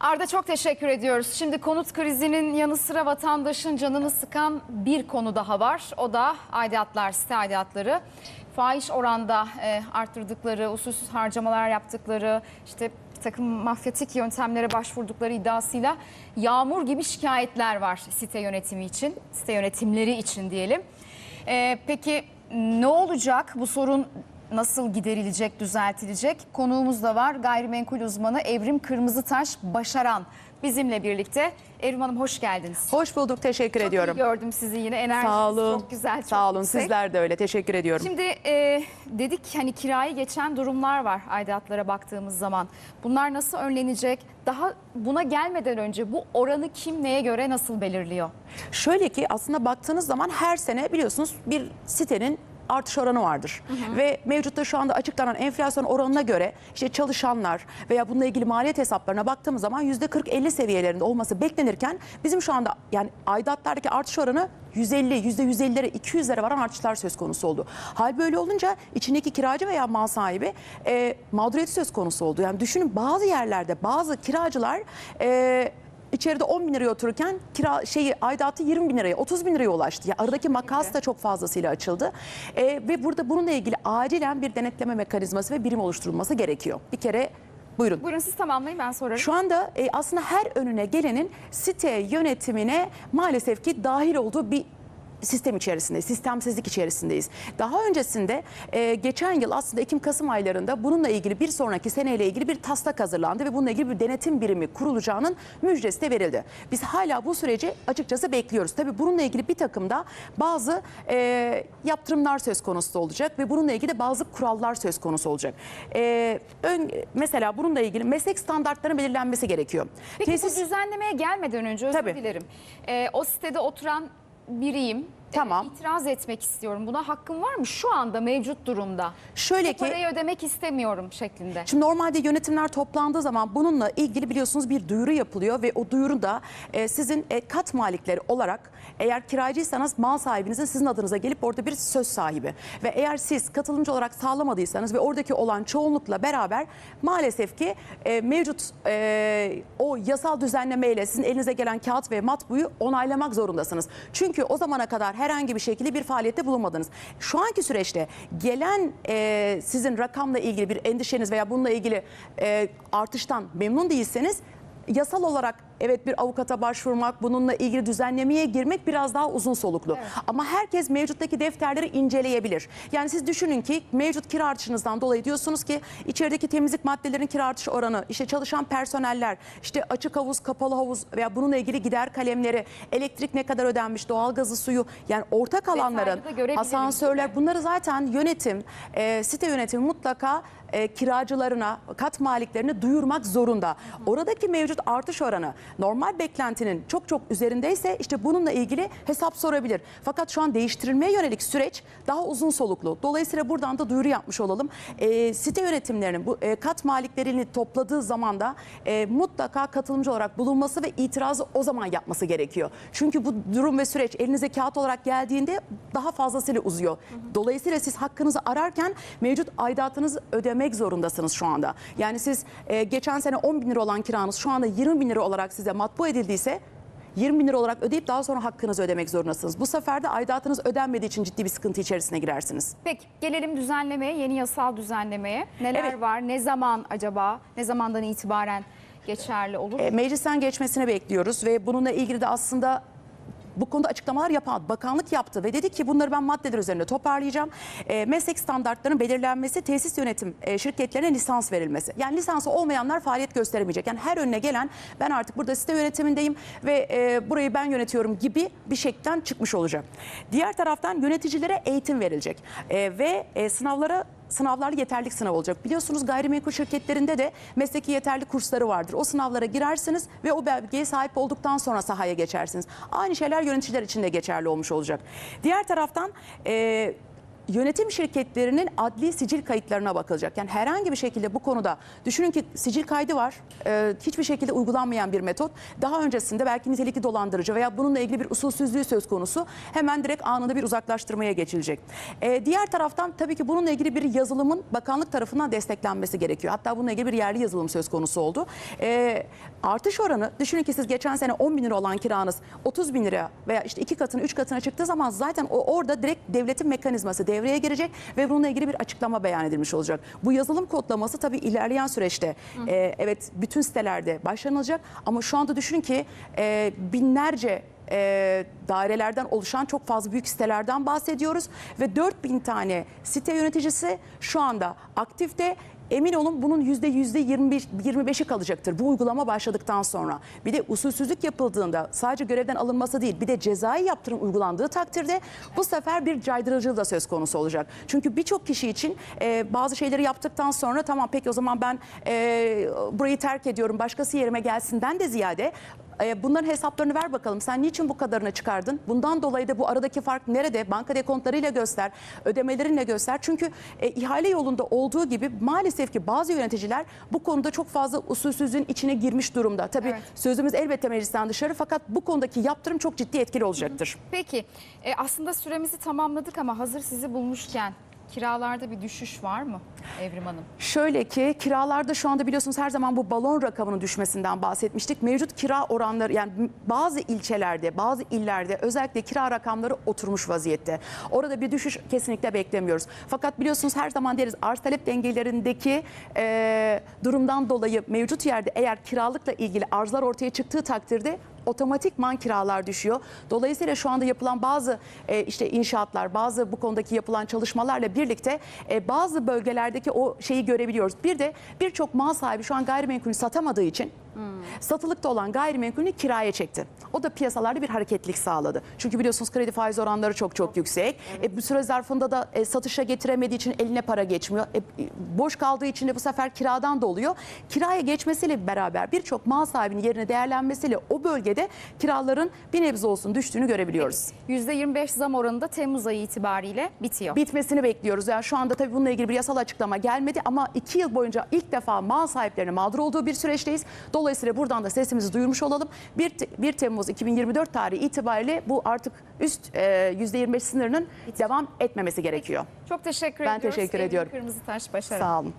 Arda çok teşekkür ediyoruz. Şimdi konut krizinin yanı sıra vatandaşın canını sıkan bir konu daha var. O da aidatlar, site aidatları. Fahiş oranda e, arttırdıkları, usulsüz harcamalar yaptıkları, işte takım mafyatik yöntemlere başvurdukları iddiasıyla yağmur gibi şikayetler var site yönetimi için, site yönetimleri için diyelim. E, peki ne olacak? Bu sorun nasıl giderilecek, düzeltilecek? Konuğumuz da var. Gayrimenkul uzmanı Evrim Kırmızıtaş Başaran bizimle birlikte. Evrim Hanım hoş geldiniz. Hoş bulduk, teşekkür Çok ediyorum. iyi gördüm sizi yine. Enerjiniz Sağ olun. çok güzel, çok Sağ olun, yüksek. sizler de öyle. Teşekkür ediyorum. Şimdi e, dedik hani kirayı geçen durumlar var aidatlara baktığımız zaman. Bunlar nasıl önlenecek? Daha buna gelmeden önce bu oranı kim neye göre nasıl belirliyor? Şöyle ki aslında baktığınız zaman her sene biliyorsunuz bir sitenin artış oranı vardır. Ve mevcutta şu anda açıklanan enflasyon oranına göre işte çalışanlar veya bununla ilgili maliyet hesaplarına baktığımız zaman %40-50 seviyelerinde olması beklenirken bizim şu anda yani aidatlardaki artış oranı 150, %150'lere, 200'lere varan artışlar söz konusu oldu. Hal böyle olunca içindeki kiracı veya mal sahibi e, mağduriyeti söz konusu oldu. Yani düşünün bazı yerlerde bazı kiracılar e, İçeride 10 bin liraya otururken kira şeyi aidatı 20 bin liraya 30 bin liraya ulaştı. Ya aradaki makas da çok fazlasıyla açıldı. Ee, ve burada bununla ilgili acilen bir denetleme mekanizması ve birim oluşturulması gerekiyor. Bir kere buyurun. Buyurun siz tamamlayın ben sorarım. Şu anda e, aslında her önüne gelenin site yönetimine maalesef ki dahil olduğu bir sistem içerisindeyiz, sistemsizlik içerisindeyiz. Daha öncesinde e, geçen yıl aslında Ekim-Kasım aylarında bununla ilgili bir sonraki seneyle ilgili bir taslak hazırlandı ve bununla ilgili bir denetim birimi kurulacağının müjdesi de verildi. Biz hala bu süreci açıkçası bekliyoruz. Tabii bununla ilgili bir takım da bazı e, yaptırımlar söz konusu olacak ve bununla ilgili de bazı kurallar söz konusu olacak. E, ön, mesela bununla ilgili meslek standartlarının belirlenmesi gerekiyor. Peki Tesis- bu düzenlemeye gelmeden önce özür Tabii. dilerim. E, o sitede oturan biriyim. E, Tamam. itiraz etmek istiyorum. Buna hakkım var mı şu anda mevcut durumda? Şöyle Bu ki parayı ödemek istemiyorum şeklinde. Şimdi normalde yönetimler toplandığı zaman bununla ilgili biliyorsunuz bir duyuru yapılıyor ve o duyuru da e, sizin e, kat malikleri olarak eğer kiracıysanız mal sahibinizin sizin adınıza gelip orada bir söz sahibi ve eğer siz katılımcı olarak sağlamadıysanız ve oradaki olan çoğunlukla beraber maalesef ki e, mevcut e, o yasal düzenlemeyle sizin elinize gelen kağıt ve matbuyu onaylamak zorundasınız. Çünkü o zamana kadar herhangi bir şekilde bir faaliyette bulunmadınız. Şu anki süreçte gelen e, sizin rakamla ilgili bir endişeniz veya bununla ilgili e, artıştan memnun değilseniz yasal olarak evet bir avukata başvurmak, bununla ilgili düzenlemeye girmek biraz daha uzun soluklu. Evet. Ama herkes mevcuttaki defterleri inceleyebilir. Yani siz düşünün ki mevcut kira artışınızdan dolayı diyorsunuz ki içerideki temizlik maddelerinin kira artış oranı, işte çalışan personeller, işte açık havuz, kapalı havuz veya bununla ilgili gider kalemleri, elektrik ne kadar ödenmiş, doğalgazı, suyu yani ortak alanların asansörler bunları zaten yönetim, e, site yönetimi mutlaka e, kiracılarına, kat maliklerine duyurmak zorunda. Oradaki mevcut artış oranı normal beklentinin çok çok üzerindeyse işte bununla ilgili hesap sorabilir. Fakat şu an değiştirilmeye yönelik süreç daha uzun soluklu. Dolayısıyla buradan da duyuru yapmış olalım. E, site yönetimlerinin bu e, kat maliklerini topladığı zaman da e, mutlaka katılımcı olarak bulunması ve itirazı o zaman yapması gerekiyor. Çünkü bu durum ve süreç elinize kağıt olarak geldiğinde daha fazlasıyla uzuyor. Dolayısıyla siz hakkınızı ararken mevcut aidatınızı ödemek zorundasınız şu anda. Yani siz e, geçen sene 10 bin lira olan kiranız şu anda 20 bin lira olarak size matbu edildiyse 20 bin lira olarak ödeyip daha sonra hakkınızı ödemek zorundasınız. Bu sefer de aidatınız ödenmediği için ciddi bir sıkıntı içerisine girersiniz. Peki gelelim düzenlemeye, yeni yasal düzenlemeye. Neler Evet. var? Ne zaman acaba? Ne zamandan itibaren geçerli olur? E, meclisten geçmesini bekliyoruz ve bununla ilgili de aslında bu konuda açıklamalar yapan bakanlık yaptı ve dedi ki bunları ben maddeler üzerinde toparlayacağım. E, meslek standartlarının belirlenmesi, tesis yönetim e, şirketlerine lisans verilmesi. Yani lisansı olmayanlar faaliyet gösteremeyecek. Yani her önüne gelen ben artık burada site yönetimindeyim ve e, burayı ben yönetiyorum gibi bir şekilden çıkmış olacak. Diğer taraftan yöneticilere eğitim verilecek E, ve e, sınavlara sınavlarla yeterlik sınavı olacak. Biliyorsunuz gayrimenkul şirketlerinde de mesleki yeterlik kursları vardır. O sınavlara girersiniz ve o belgeye sahip olduktan sonra sahaya geçersiniz. Aynı şeyler yöneticiler için de geçerli olmuş olacak. Diğer taraftan e, yönetim şirketlerinin adli sicil kayıtlarına bakılacak. Yani herhangi bir şekilde bu konuda düşünün ki sicil kaydı var. E, hiçbir şekilde uygulanmayan bir metot. Daha öncesinde belki nitelikli dolandırıcı veya bununla ilgili bir usulsüzlüğü söz konusu. Hemen direkt anında bir uzaklaştırmaya geçilecek. E, diğer taraftan tabii ki bununla ilgili bir yazılımın bakanlık tarafından desteklenmesi gerekiyor. Hatta bununla ilgili bir yerli yazılım söz konusu oldu. E, artış oranı düşünün ki siz geçen sene 10 bin lira olan kiranız 30 bin lira veya işte iki katına üç katına çıktığı zaman zaten o orada direkt devletin mekanizması devreye girecek ve bununla ilgili bir açıklama beyan edilmiş olacak. Bu yazılım kodlaması tabii ilerleyen süreçte e, evet bütün sitelerde başlanılacak ama şu anda düşünün ki e, binlerce e, dairelerden oluşan çok fazla büyük sitelerden bahsediyoruz ve 4000 tane site yöneticisi şu anda aktifte. Emin olun bunun yüzde yüzde 25'i kalacaktır bu uygulama başladıktan sonra. Bir de usulsüzlük yapıldığında sadece görevden alınması değil bir de cezai yaptırım uygulandığı takdirde bu sefer bir caydırıcılığı da söz konusu olacak. Çünkü birçok kişi için e, bazı şeyleri yaptıktan sonra tamam peki o zaman ben e, burayı terk ediyorum başkası yerime gelsinden de ziyade e, bunların hesaplarını ver bakalım. Sen niçin bu kadarını çıkardın? Bundan dolayı da bu aradaki fark nerede? Banka dekontlarıyla göster, ödemelerinle göster. Çünkü e, ihale yolunda olduğu gibi maalesef ki bazı yöneticiler bu konuda çok fazla usulsüzlüğün içine girmiş durumda. Tabii Evet. sözümüz elbette meclisten dışarı fakat bu konudaki yaptırım çok ciddi etkili olacaktır. Peki e, aslında süremizi tamamladık ama hazır sizi bulmuşken kiralarda bir düşüş var mı Evrim Hanım? Şöyle ki kiralarda şu anda biliyorsunuz her zaman bu balon rakamının düşmesinden bahsetmiştik. Mevcut kira oranları yani bazı ilçelerde, bazı illerde özellikle kira rakamları oturmuş vaziyette. Orada bir düşüş kesinlikle beklemiyoruz. Fakat biliyorsunuz her zaman deriz arz talep dengelerindeki e, durumdan dolayı mevcut yerde eğer kiralıkla ilgili arzlar ortaya çıktığı takdirde otomatikman kiralar düşüyor. Dolayısıyla şu anda yapılan bazı e, işte inşaatlar, bazı bu konudaki yapılan çalışmalarla birlikte e, bazı bölgelerdeki o şeyi görebiliyoruz. Bir de birçok mal sahibi şu an gayrimenkulü satamadığı için satılıkta olan gayrimenkulünü kiraya çekti. O da piyasalarda bir hareketlilik sağladı. Çünkü biliyorsunuz kredi faiz oranları çok çok yüksek. E, bu süre zarfında da e, satışa getiremediği için eline para geçmiyor. E, e, boş kaldığı için de bu sefer kiradan doluyor. Kiraya geçmesiyle beraber birçok mal sahibinin yerine değerlenmesiyle o bölgede kiraların bir nebze olsun düştüğünü görebiliyoruz. %25 zam oranı da Temmuz ayı itibariyle bitiyor. bitmesini bekliyoruz. Yani şu anda tabii bununla ilgili bir yasal açıklama gelmedi ama iki yıl boyunca ilk defa mal sahiplerinin mağdur olduğu bir süreçteyiz. Dolayısıyla buradan da sesimizi duyurmuş olalım. 1, 1 Temmuz 2024 tarihi itibariyle bu artık üst e, %25 sınırının devam etmemesi gerekiyor. Çok teşekkür Ben ediyoruz. teşekkür Evrim ediyorum. Kırmızıtaş başarılı. Sağ olun.